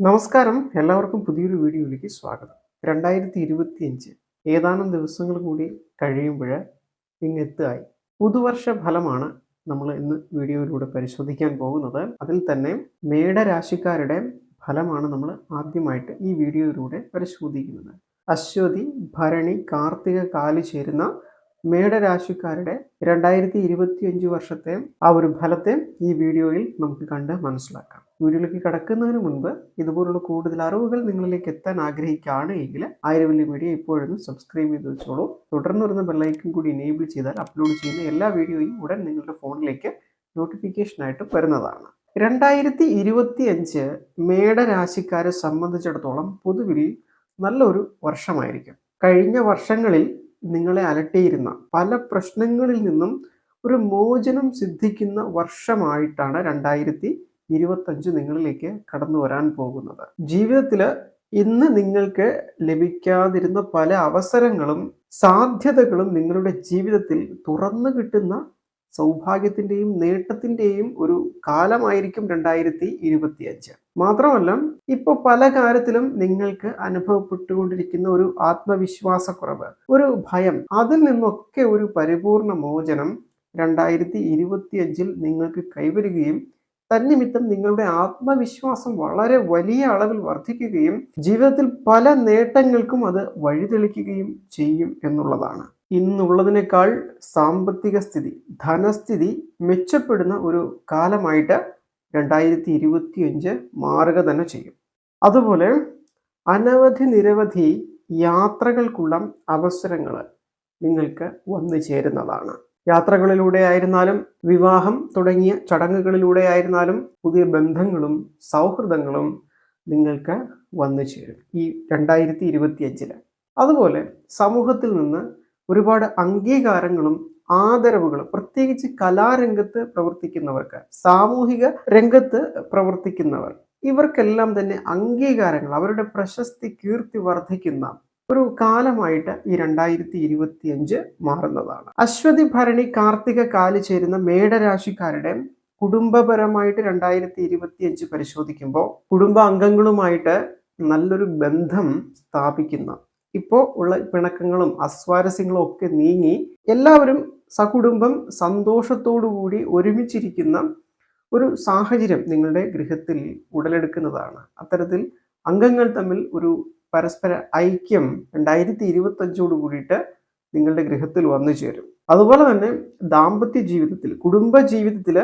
നമസ്കാരം. എല്ലാവർക്കും പുതിയൊരു വീഡിയോയിലേക്ക് സ്വാഗതം. രണ്ടായിരത്തി ഇരുപത്തി അഞ്ച് ഏതാനും ദിവസങ്ങൾ കൂടി കഴിയുമ്പോൾ ഇങ്ങ് എത്തുകയായി. പുതുവർഷ ഫലമാണ് നമ്മൾ ഇന്ന് വീഡിയോയിലൂടെ പരിശോധിക്കാൻ പോകുന്നത്. അതിൽ തന്നെ മേടരാശിക്കാരുടെ ഫലമാണ് നമ്മൾ ആദ്യമായിട്ട് ഈ വീഡിയോയിലൂടെ പരിശോധിക്കുന്നത്. അശ്വതി ഭരണി കാർത്തിക കാലി ചേരുന്ന മേടരാശിക്കാരുടെ രണ്ടായിരത്തി ഇരുപത്തി അഞ്ച് വർഷത്തെ ആ ഒരു ഫലത്തെ ഈ വീഡിയോയിൽ നമുക്ക് കണ്ട് മനസ്സിലാക്കാം. വീഡിയോയിലേക്ക് കടക്കുന്നതിന് മുൻപ് ഇതുപോലുള്ള കൂടുതൽ അറിവുകൾ നിങ്ങളിലേക്ക് എത്താൻ ആഗ്രഹിക്കുകയാണ് എങ്കിൽ ആയിരവല്ലി മീഡിയ ഇപ്പോഴും സബ്സ്ക്രൈബ് ചെയ്ത് വെച്ചോളൂ. തുടർന്ന് വരുന്ന ബെല്ലൈക്കൻ കൂടി എനേബിൾ ചെയ്താൽ അപ്ലോഡ് ചെയ്യുന്ന എല്ലാ വീഡിയോയും ഉടൻ നിങ്ങളുടെ ഫോണിലേക്ക് നോട്ടിഫിക്കേഷനായിട്ട് വരുന്നതാണ്. രണ്ടായിരത്തി ഇരുപത്തി അഞ്ച് മേടരാശിക്കാരെ സംബന്ധിച്ചിടത്തോളം പൊതുവിൽ നല്ലൊരു വർഷമായിരിക്കും. കഴിഞ്ഞ വർഷങ്ങളിൽ നിങ്ങളെ അലട്ടിയിരുന്ന പല പ്രശ്നങ്ങളിൽ നിന്നും ഒരു മോചനം സിദ്ധിക്കുന്ന വർഷമായിട്ടാണ് രണ്ടായിരത്തി ഇരുപത്തഞ്ച് നിങ്ങളിലേക്ക് കടന്നു വരാൻ പോകുന്നത്. ജീവിതത്തിൽ ഇന്ന് നിങ്ങൾക്ക് ലഭിക്കാതിരുന്ന പല അവസരങ്ങളും സാധ്യതകളും നിങ്ങളുടെ ജീവിതത്തിൽ തുറന്നു കിട്ടുന്ന സൗഭാഗ്യത്തിന്റെയും നേട്ടത്തിന്റെയും ഒരു കാലമായിരിക്കും രണ്ടായിരത്തി ഇരുപത്തി അഞ്ച് മാത്രമല്ല ഇപ്പോൾ പല കാര്യത്തിലും നിങ്ങൾക്ക് അനുഭവപ്പെട്ടുകൊണ്ടിരിക്കുന്ന ഒരു ആത്മവിശ്വാസക്കുറവ് ഒരു ഭയം അതിൽ നിന്നൊക്കെ ഒരു പരിപൂർണ മോചനം രണ്ടായിരത്തി ഇരുപത്തി അഞ്ചിൽ നിങ്ങൾക്ക് കൈവരുകയും തന്നിമിത്തം നിങ്ങളുടെ ആത്മവിശ്വാസം വളരെ വലിയ അളവിൽ വർദ്ധിക്കുകയും ജീവിതത്തിൽ പല നേട്ടങ്ങൾക്കും അത് വഴിതെളിക്കുകയും ചെയ്യും എന്നുള്ളതാണ്. ഇന്നുള്ളതിനേക്കാൾ സാമ്പത്തിക സ്ഥിതി ധനസ്ഥിതി മെച്ചപ്പെടുന്ന ഒരു കാലമായിട്ട് രണ്ടായിരത്തി ഇരുപത്തി അഞ്ച് മാറുക തന്നെ ചെയ്യും. അതുപോലെ അനവധി നിരവധി യാത്രകൾക്കുള്ള അവസരങ്ങൾ നിങ്ങൾക്ക് വന്നു ചേരുന്നതാണ്. യാത്രകളിലൂടെ ആയിരുന്നാലും വിവാഹം തുടങ്ങിയ ചടങ്ങുകളിലൂടെ ആയിരുന്നാലും പുതിയ ബന്ധങ്ങളും സൗഹൃദങ്ങളും നിങ്ങൾക്ക് വന്നു ചേരും ഈ രണ്ടായിരത്തി ഇരുപത്തി അഞ്ചിൽ അതുപോലെ സമൂഹത്തിൽ നിന്ന് ഒരുപാട് അംഗീകാരങ്ങളും ആദരവുകളും പ്രത്യേകിച്ച് കലാരംഗത്ത് പ്രവർത്തിക്കുന്നവർക്ക് സാമൂഹിക രംഗത്ത് പ്രവർത്തിക്കുന്നവർ ഇവർക്കെല്ലാം തന്നെ അംഗീകാരങ്ങൾ അവരുടെ പ്രശസ്തി കീർത്തി വർദ്ധിക്കുന്ന ഒരു കാലമായിട്ട് ഈ രണ്ടായിരത്തി ഇരുപത്തി അഞ്ച് മാറുന്നതാണ്. അശ്വതി ഭരണി കാർത്തിക കാലി ചേരുന്ന മേടരാശിക്കാരുടെ കുടുംബപരമായിട്ട് രണ്ടായിരത്തി ഇരുപത്തി അഞ്ച് പരിശോധിക്കുമ്പോൾ കുടുംബ അംഗങ്ങളുമായിട്ട് നല്ലൊരു ബന്ധം സ്ഥാപിക്കുന്ന ഇപ്പോൾ ഉള്ള പിണക്കങ്ങളും അസ്വാരസ്യങ്ങളും ഒക്കെ നീങ്ങി എല്ലാവരും സകുടുംബം സന്തോഷത്തോടുകൂടി ഒരുമിച്ചിരിക്കുന്ന ഒരു സാഹചര്യം നിങ്ങളുടെ ഗൃഹത്തിൽ ഉടലെടുക്കുന്നതാണ്. അത്തരത്തിൽ അംഗങ്ങൾ തമ്മിൽ ഒരു പരസ്പര ഐക്യം രണ്ടായിരത്തി ഇരുപത്തി അഞ്ചോട് കൂടിയിട്ട് നിങ്ങളുടെ ഗൃഹത്തിൽ വന്നു ചേരും. അതുപോലെ തന്നെ ദാമ്പത്യ ജീവിതത്തിൽ കുടുംബ ജീവിതത്തിൽ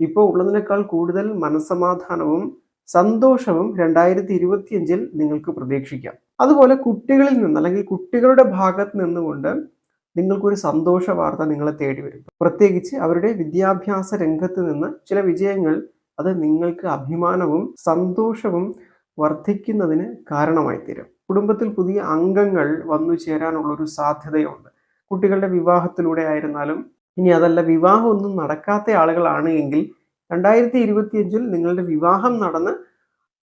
ഇപ്പോൾ ഉള്ളതിനേക്കാൾ കൂടുതൽ മനസമാധാനവും സന്തോഷവും രണ്ടായിരത്തി ഇരുപത്തിയഞ്ചിൽ നിങ്ങൾക്ക് പ്രതീക്ഷിക്കാം. അതുപോലെ കുട്ടികളിൽ നിന്ന് അല്ലെങ്കിൽ കുട്ടികളുടെ ഭാഗത്ത് നിന്നുകൊണ്ട് നിങ്ങൾക്കൊരു സന്തോഷ വാർത്ത നിങ്ങളെ തേടി വരും. പ്രത്യേകിച്ച് അവരുടെ വിദ്യാഭ്യാസ രംഗത്ത് നിന്ന് ചില വിജയങ്ങൾ അത് നിങ്ങൾക്ക് അഭിമാനവും സന്തോഷവും വർദ്ധിക്കുന്നതിന് കാരണമായി തീരും കുടുംബത്തിൽ പുതിയ അംഗങ്ങൾ വന്നു ചേരാനുള്ള ഒരു സാധ്യതയുണ്ട്. കുട്ടികളുടെ വിവാഹത്തിലൂടെ ആയിരുന്നാലും ഇനി അതല്ല വിവാഹമൊന്നും നടക്കാത്ത ആളുകളാണ് എങ്കിൽ രണ്ടായിരത്തി ഇരുപത്തിയഞ്ചിൽ നിങ്ങളുടെ വിവാഹം നടന്ന്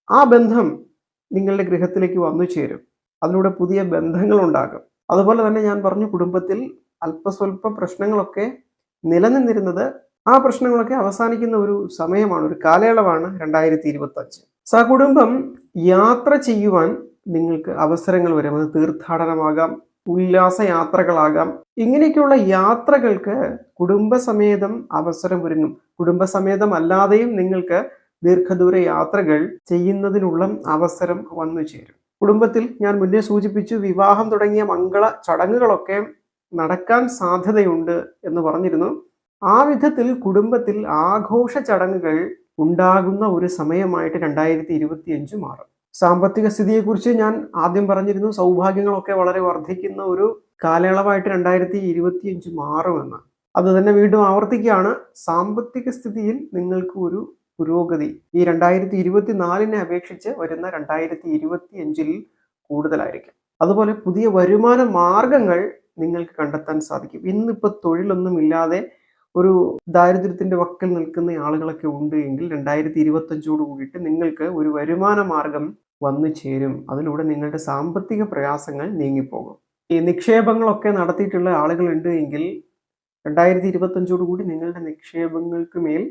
ആ ബന്ധം നിങ്ങളുടെ ഗൃഹത്തിലേക്ക് വന്നു ചേരും. അതിലൂടെ പുതിയ ബന്ധങ്ങൾ ഉണ്ടാകും അതുപോലെ തന്നെ ഞാൻ പറഞ്ഞു കുടുംബത്തിൽ അല്പസ്വല്പ പ്രശ്നങ്ങളൊക്കെ നിലനിന്നിരുന്നത് ആ പ്രശ്നങ്ങളൊക്കെ അവസാനിക്കുന്ന ഒരു സമയമാണ് ഒരു കാലയളവാണ് രണ്ടായിരത്തി ഇരുപത്തി അഞ്ച് സകുടുംബം യാത്ര ചെയ്യുവാൻ നിങ്ങൾക്ക് അവസരങ്ങൾ വരും. അത് തീർത്ഥാടനമാകാം ഉല്ലാസ യാത്രകളാകാം ഇങ്ങനെയൊക്കെയുള്ള യാത്രകൾക്ക് കുടുംബസമേതം അവസരം ഒരുങ്ങും കുടുംബസമേതം അല്ലാതെയും നിങ്ങൾക്ക് ദീർഘദൂര യാത്രകൾ ചെയ്യുന്നതിനുള്ള അവസരം വന്നു ചേരും. കുടുംബത്തിൽ ഞാൻ മുന്നേ സൂചിപ്പിച്ചു വിവാഹം തുടങ്ങിയ മംഗള ചടങ്ങുകളൊക്കെ നടക്കാൻ സാധ്യതയുണ്ട് എന്ന് പറഞ്ഞിരുന്നു. ആ വിധത്തിൽ കുടുംബത്തിൽ ആഘോഷ ചടങ്ങുകൾ ഉണ്ടാകുന്ന ഒരു സമയമായിട്ട് രണ്ടായിരത്തി ഇരുപത്തി അഞ്ച് മാറും. സാമ്പത്തിക സ്ഥിതിയെക്കുറിച്ച് ഞാൻ ആദ്യം പറഞ്ഞിരുന്നു സൗഭാഗ്യങ്ങളൊക്കെ വളരെ വർദ്ധിക്കുന്ന ഒരു കാലയളവായിട്ട് രണ്ടായിരത്തി ഇരുപത്തി അഞ്ച് മാറുമെന്ന് അത് തന്നെ വീണ്ടും ആവർത്തിക്കുകയാണ്. സാമ്പത്തിക സ്ഥിതിയിൽ നിങ്ങൾക്ക് ഒരു പുരോഗതി ഈ രണ്ടായിരത്തി ഇരുപത്തി നാലിനെ അപേക്ഷിച്ച് വരുന്ന രണ്ടായിരത്തി ഇരുപത്തി അഞ്ചിൽ കൂടുതലായിരിക്കും. അതുപോലെ പുതിയ വരുമാന മാർഗങ്ങൾ നിങ്ങൾക്ക് കണ്ടെത്താൻ സാധിക്കും. ഇന്നിപ്പോൾ തൊഴിലൊന്നും ഇല്ലാതെ ഒരു ദാരിദ്ര്യത്തിന്റെ വക്കിൽ നിൽക്കുന്ന ആളുകളൊക്കെ ഉണ്ട് എങ്കിൽ രണ്ടായിരത്തി ഇരുപത്തഞ്ചോട് കൂടിയിട്ട് നിങ്ങൾക്ക് ഒരു വരുമാന മാർഗം വന്നു ചേരും. അതിലൂടെ നിങ്ങളുടെ സാമ്പത്തിക പ്രയാസങ്ങൾ നീങ്ങിപ്പോകും. ഈ നിക്ഷേപങ്ങളൊക്കെ നടത്തിയിട്ടുള്ള ആളുകളുണ്ട് എങ്കിൽ രണ്ടായിരത്തി ഇരുപത്തഞ്ചോടു കൂടി നിങ്ങളുടെ നിക്ഷേപങ്ങൾക്ക് മേൽ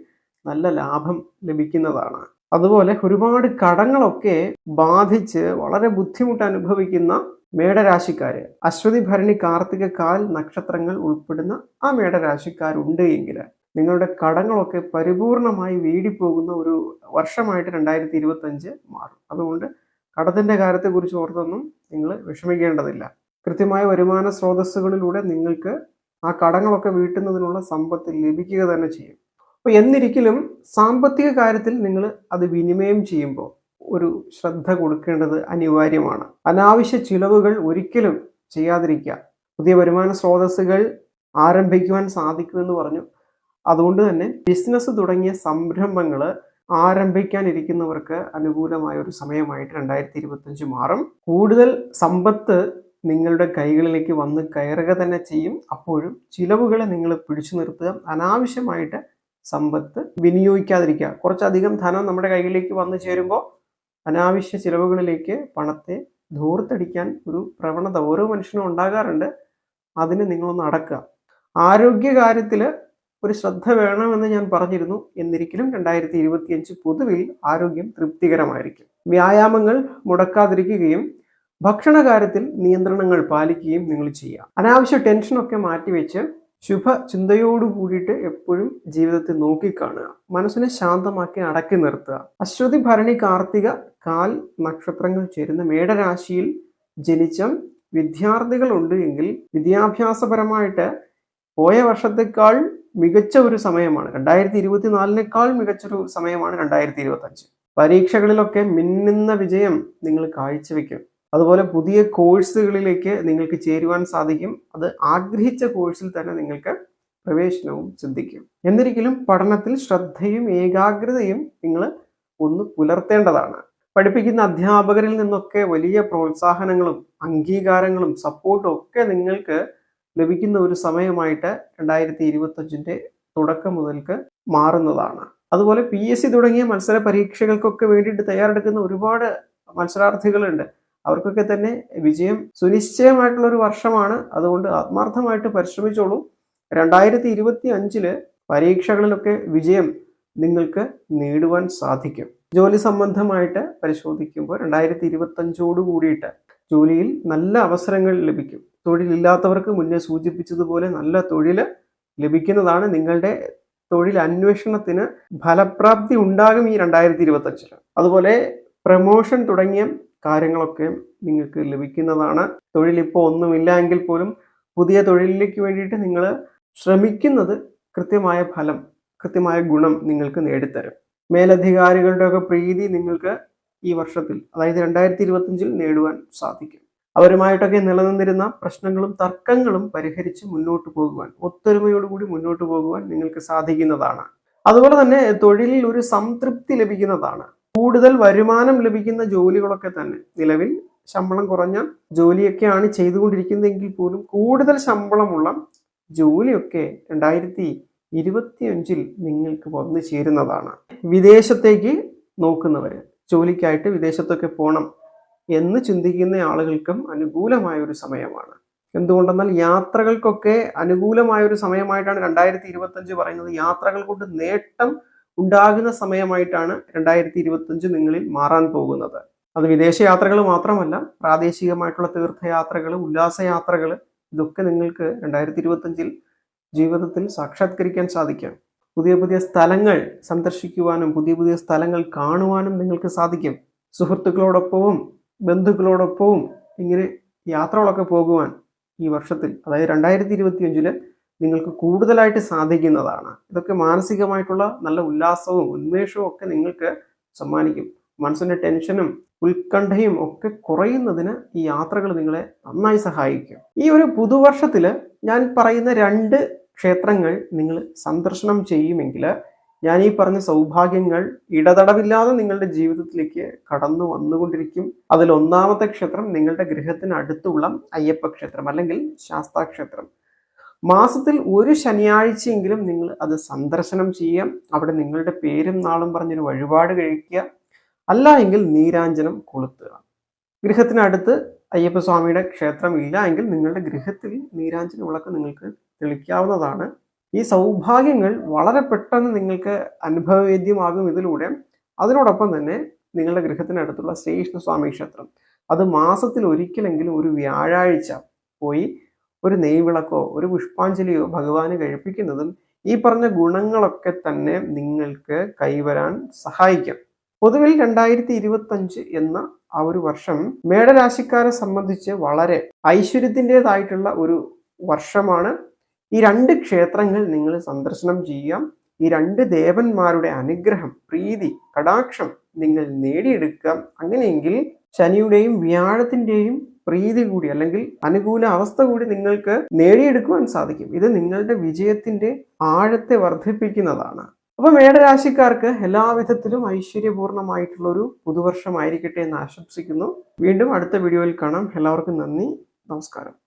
നല്ല ലാഭം ലഭിക്കുന്നതാണ്. അതുപോലെ ഒരുപാട് കടങ്ങളൊക്കെ ബാധിച്ച് വളരെ ബുദ്ധിമുട്ട് അനുഭവിക്കുന്ന മേടരാശിക്കാര്. അശ്വതി ഭരണി കാർത്തിക കാൽ നക്ഷത്രങ്ങൾ ഉൾപ്പെടുന്ന ആ മേടരാശിക്കാരുണ്ട് എങ്കിൽ നിങ്ങളുടെ കടങ്ങളൊക്കെ പരിപൂർണമായി വീടിപ്പോകുന്ന ഒരു വർഷമായിട്ട് രണ്ടായിരത്തി ഇരുപത്തി അഞ്ച് മാറും. അതുകൊണ്ട് കടത്തിന്റെ കാര്യത്തെക്കുറിച്ച് ഓർത്തൊന്നും നിങ്ങൾ വിഷമിക്കേണ്ടതില്ല. കൃത്യമായ വരുമാന സ്രോതസ്സുകളിലൂടെ നിങ്ങൾക്ക് ആ കടങ്ങളൊക്കെ വീട്ടുന്നതിനുള്ള സമ്പത്ത് ലഭിക്കുക തന്നെ ചെയ്യും. അപ്പോൾ എന്നിരിക്കലും സാമ്പത്തിക കാര്യത്തിൽ നിങ്ങൾ അത് വിനിമയം ചെയ്യുമ്പോൾ ഒരു ശ്രദ്ധ കൊടുക്കേണ്ടത് അനിവാര്യമാണ്. അനാവശ്യ ചിലവുകൾ ഒരിക്കലും ചെയ്യാതിരിക്കുക. പുതിയ വരുമാന സ്രോതസ്സുകൾ ആരംഭിക്കുവാൻ സാധിക്കുമെന്ന് പറഞ്ഞു അതുകൊണ്ട് തന്നെ ബിസിനസ് തുടങ്ങിയ സംരംഭങ്ങൾ ആരംഭിക്കാനിരിക്കുന്നവർക്ക് അനുകൂലമായ ഒരു സമയമായിട്ട് രണ്ടായിരത്തി ഇരുപത്തഞ്ച് മാറും. കൂടുതൽ സമ്പത്ത് നിങ്ങളുടെ കൈകളിലേക്ക് വന്ന് കയറുക തന്നെ ചെയ്യും. അപ്പോഴും ചിലവുകളെ നിങ്ങൾ പിടിച്ചു നിർത്തുക. അനാവശ്യമായിട്ട് സമ്പത്ത് വിനിയോഗിക്കാതിരിക്കുക. കുറച്ചധികം ധനം നമ്മുടെ കൈകളിലേക്ക് വന്നു ചേരുമ്പോൾ അനാവശ്യ ചിലവുകളിലേക്ക് പണത്തെ ധൂർത്തടിക്കാൻ ഒരു പ്രവണത ഓരോ മനുഷ്യനും ഉണ്ടാകാറുണ്ട്. അതിന് നിങ്ങളൊന്ന് അടക്കുക. ആരോഗ്യ കാര്യത്തിൽ ഒരു ശ്രദ്ധ വേണമെന്ന് ഞാൻ പറഞ്ഞിരുന്നു. എന്നിരിക്കലും രണ്ടായിരത്തി ഇരുപത്തിയഞ്ച് പൊതുവിൽ ആരോഗ്യം തൃപ്തികരമായിരിക്കും. വ്യായാമങ്ങൾ മുടക്കാതിരിക്കുകയും ഭക്ഷണകാര്യത്തിൽ നിയന്ത്രണങ്ങൾ പാലിക്കുകയും നിങ്ങൾ ചെയ്യുക. അനാവശ്യ ടെൻഷനൊക്കെ മാറ്റിവെച്ച് ശുഭ ചിന്തയോടു കൂടിയിട്ട് എപ്പോഴും ജീവിതത്തെ നോക്കിക്കാണുക. മനസ്സിനെ ശാന്തമാക്കി അടക്കി നിർത്തുക. അശ്വതി ഭരണി കാർത്തിക കാൽ നക്ഷത്രങ്ങൾ ചേരുന്ന മേടരാശിയിൽ ജനിച്ച വിദ്യാർത്ഥികളുണ്ട് എങ്കിൽ വിദ്യാഭ്യാസപരമായിട്ട് പോയ വർഷത്തേക്കാൾ മികച്ച ഒരു സമയമാണ്. രണ്ടായിരത്തി ഇരുപത്തി നാലിനേക്കാൾ മികച്ചൊരു സമയമാണ് രണ്ടായിരത്തി ഇരുപത്തി അഞ്ച് പരീക്ഷകളിലൊക്കെ മിന്നുന്ന വിജയം നിങ്ങൾ കാഴ്ചവെക്കും അതുപോലെ പുതിയ കോഴ്സുകളിലേക്ക് നിങ്ങൾക്ക് ചേരുവാൻ സാധിക്കും. അത് ആഗ്രഹിച്ച കോഴ്സിൽ തന്നെ നിങ്ങൾക്ക് പ്രവേശനവും സിദ്ധിക്കും. എന്നിരിക്കലും പഠനത്തിൽ ശ്രദ്ധയും ഏകാഗ്രതയും നിങ്ങൾ ഒന്ന് പുലർത്തേണ്ടതാണ്. പഠിപ്പിക്കുന്ന അധ്യാപകരിൽ നിന്നൊക്കെ വലിയ പ്രോത്സാഹനങ്ങളും അംഗീകാരങ്ങളും സപ്പോർട്ടും ഒക്കെ നിങ്ങൾക്ക് ലഭിക്കുന്ന ഒരു സമയമായിട്ട് രണ്ടായിരത്തി ഇരുപത്തഞ്ചിന്റെ തുടക്കം മുതൽക്ക് മാറുന്നതാണ്. അതുപോലെ പി എസ് സി തുടങ്ങിയ മത്സര പരീക്ഷകൾക്കൊക്കെ വേണ്ടിയിട്ട് തയ്യാറെടുക്കുന്ന ഒരുപാട് മത്സരാർത്ഥികളുണ്ട്. അവർക്കൊക്കെ തന്നെ വിജയം സുനിശ്ചയമായിട്ടുള്ള ഒരു വർഷമാണ്. അതുകൊണ്ട് ആത്മാർത്ഥമായിട്ട് പരിശ്രമിച്ചോളൂ. രണ്ടായിരത്തി ഇരുപത്തി അഞ്ചിൽ പരീക്ഷകളിലൊക്കെ വിജയം നിങ്ങൾക്ക് നേടുവാൻ സാധിക്കും. ജോലി സംബന്ധമായിട്ട് പരിശോധിക്കുമ്പോൾ രണ്ടായിരത്തി ഇരുപത്തി അഞ്ചോടു കൂടിയിട്ട് ജോലിയിൽ നല്ല അവസരങ്ങൾ ലഭിക്കും. തൊഴിലില്ലാത്തവർക്ക് മുന്നേ സൂചിപ്പിച്ചതുപോലെ നല്ല തൊഴിൽ ലഭിക്കുന്നതാണ് നിങ്ങളുടെ തൊഴിൽ അന്വേഷണത്തിന് ഫലപ്രാപ്തി ഉണ്ടാകും ഈ രണ്ടായിരത്തി ഇരുപത്തഞ്ചിൽ അതുപോലെ പ്രമോഷൻ തുടങ്ങിയ കാര്യങ്ങളൊക്കെ നിങ്ങൾക്ക് ലഭിക്കുന്നതാണ്. തൊഴിൽ ഇപ്പോൾ ഒന്നുമില്ല എങ്കിൽ പോലും പുതിയ തൊഴിലിലേക്ക് വേണ്ടിയിട്ട് നിങ്ങൾ ശ്രമിക്കുന്നത് കൃത്യമായ ഫലം കൃത്യമായ ഗുണം നിങ്ങൾക്ക് നേടിത്തരും. മേലധികാരികളുടെയൊക്കെ പ്രീതി നിങ്ങൾക്ക് ഈ വർഷത്തിൽ അതായത് രണ്ടായിരത്തി ഇരുപത്തഞ്ചിൽ നേടുവാൻ സാധിക്കും. അവരുമായിട്ടൊക്കെ നിലനിന്നിരുന്ന പ്രശ്നങ്ങളും തർക്കങ്ങളും പരിഹരിച്ച് മുന്നോട്ട് പോകുവാൻ ഒത്തൊരുമയോടുകൂടി മുന്നോട്ട് പോകുവാൻ നിങ്ങൾക്ക് സാധിക്കുന്നതാണ്. അതുപോലെ തന്നെ തൊഴിലിൽ ഒരു സംതൃപ്തി ലഭിക്കുന്നതാണ്. കൂടുതൽ വരുമാനം ലഭിക്കുന്ന ജോലികളൊക്കെ തന്നെ നിലവിൽ ശമ്പളം കുറഞ്ഞ ജോലിയൊക്കെയാണ് ചെയ്തുകൊണ്ടിരിക്കുന്നതെങ്കിൽ പോലും കൂടുതൽ ശമ്പളമുള്ള ജോലിയൊക്കെ രണ്ടായിരത്തി ഇരുപത്തിയഞ്ചിൽ നിങ്ങൾക്ക് വന്നു ചേരുന്നതാണ്. വിദേശത്തേക്ക് നോക്കുന്നവർ ജോലിക്കായിട്ട് വിദേശത്തൊക്കെ പോകണം എന്ന് ചിന്തിക്കുന്ന ആളുകൾക്കും അനുകൂലമായ ഒരു സമയമാണ്. എന്തുകൊണ്ടെന്നാൽ യാത്രകൾക്കൊക്കെ അനുകൂലമായ ഒരു സമയമായിട്ടാണ് രണ്ടായിരത്തി ഇരുപത്തഞ്ച് പറയുന്നത്. യാത്രകൾ കൊണ്ട് നേട്ടം ഉണ്ടാകുന്ന സമയമായിട്ടാണ് രണ്ടായിരത്തി ഇരുപത്തഞ്ച് നിങ്ങളിൽ മാറാൻ പോകുന്നത്. അത് വിദേശ യാത്രകൾ മാത്രമല്ല പ്രാദേശികമായിട്ടുള്ള തീർത്ഥയാത്രകൾ ഉല്ലാസയാത്രകൾ ഇതൊക്കെ നിങ്ങൾക്ക് രണ്ടായിരത്തി ഇരുപത്തഞ്ചിൽ ജീവിതത്തിൽ സാക്ഷാത്കരിക്കാൻ സാധിക്കും. പുതിയ പുതിയ സ്ഥലങ്ങൾ സന്ദർശിക്കുവാനും പുതിയ പുതിയ സ്ഥലങ്ങൾ കാണുവാനും നിങ്ങൾക്ക് സാധിക്കും. സുഹൃത്തുക്കളോടൊപ്പവും ബന്ധുക്കളോടൊപ്പവും ഇങ്ങനെ യാത്രകളൊക്കെ പോകുവാൻ ഈ വർഷത്തിൽ അതായത് രണ്ടായിരത്തി ഇരുപത്തി അഞ്ചിൽ നിങ്ങൾക്ക് കൂടുതലായിട്ട് സാധിക്കുന്നതാണ്. ഇതൊക്കെ മാനസികമായിട്ടുള്ള നല്ല ഉല്ലാസവും ഉന്മേഷവും ഒക്കെ നിങ്ങൾക്ക് സമ്മാനിക്കും. മനസ്സിന്റെ ടെൻഷനും ഉത്കണ്ഠയും ഒക്കെ കുറയുന്നതിന് ഈ യാത്രകൾ നിങ്ങളെ നന്നായി സഹായിക്കും. ഈ ഒരു പുതുവർഷത്തിൽ ഞാൻ പറയുന്ന രണ്ട് ക്ഷേത്രങ്ങൾ നിങ്ങൾ സന്ദർശനം ചെയ്യുമെങ്കിൽ ഞാൻ ഈ പറഞ്ഞ സൗഭാഗ്യങ്ങൾ ഇടതടവില്ലാതെ നിങ്ങളുടെ ജീവിതത്തിലേക്ക് കടന്നു വന്നുകൊണ്ടിരിക്കും. അതിൽ ഒന്നാമത്തെ ക്ഷേത്രം നിങ്ങളുടെ ഗൃഹത്തിന് അടുത്തുള്ള അയ്യപ്പ ക്ഷേത്രം അല്ലെങ്കിൽ ശാസ്താക്ഷേത്രം. മാസത്തിൽ ഒരു ശനിയാഴ്ചയെങ്കിലും നിങ്ങൾ അത് സന്ദർശനം ചെയ്യാം. അവിടെ നിങ്ങളുടെ പേരും നാളും പറഞ്ഞൊരു വഴിപാട് കഴിക്കുക. അല്ല എങ്കിൽ നീരാഞ്ജനം കൊളുത്തുക. ഗൃഹത്തിനടുത്ത് അയ്യപ്പസ്വാമിയുടെ ക്ഷേത്രം ഇല്ല എങ്കിൽ നിങ്ങളുടെ ഗൃഹത്തിൽ നീരാഞ്ജന വിളക്ക് നിങ്ങൾക്ക് തെളിക്കാവുന്നതാണ്. ഈ സൗഭാഗ്യങ്ങൾ വളരെ പെട്ടെന്ന് നിങ്ങൾക്ക് അനുഭവവേദ്യമാകും ഇതിലൂടെ. അതിനോടൊപ്പം തന്നെ നിങ്ങളുടെ ഗൃഹത്തിനടുത്തുള്ള ശ്രീകൃഷ്ണസ്വാമി ക്ഷേത്രം. അത് മാസത്തിൽ ഒരിക്കലെങ്കിലും ഒരു വ്യാഴാഴ്ച പോയി ഒരു നെയ്വിളക്കോ ഒരു പുഷ്പാഞ്ജലിയോ ഭഗവാന് കഴിപ്പിക്കുന്നതും ഈ പറഞ്ഞ ഗുണങ്ങളൊക്കെ തന്നെ നിങ്ങൾക്ക് കൈവരാൻ സഹായിക്കും. പൊതുവിൽ രണ്ടായിരത്തി ഇരുപത്തഞ്ച് എന്ന ആ ഒരു വർഷം മേടരാശിക്കാരെ സംബന്ധിച്ച് വളരെ ഐശ്വര്യത്തിന്റെതായിട്ടുള്ള ഒരു വർഷമാണ്. ഈ രണ്ട് ക്ഷേത്രങ്ങൾ നിങ്ങൾ സന്ദർശനം ചെയ്യാം. ഈ രണ്ട് ദേവന്മാരുടെ അനുഗ്രഹം പ്രീതി കടാക്ഷം നിങ്ങൾ നേടിയെടുക്കുക. അങ്ങനെയെങ്കിൽ ശനിയുടെയും വ്യാഴത്തിന്റെയും പ്രീതി കൂടി അല്ലെങ്കിൽ അനുകൂല അവസ്ഥ കൂടി നിങ്ങൾക്ക് നേടിയെടുക്കുവാൻ സാധിക്കും. ഇത് നിങ്ങളുടെ വിജയത്തിന്റെ ആഴത്തെ വർദ്ധിപ്പിക്കുന്നതാണ്. അപ്പൊ മേടരാശിക്കാർക്ക് എല്ലാവിധത്തിലും ഐശ്വര്യപൂർണമായിട്ടുള്ള ഒരു പുതുവർഷമായിരിക്കട്ടെ എന്ന് ആശംസിക്കുന്നു. വീണ്ടും അടുത്ത വീഡിയോയിൽ കാണാം. എല്ലാവർക്കും നന്ദി. നമസ്കാരം.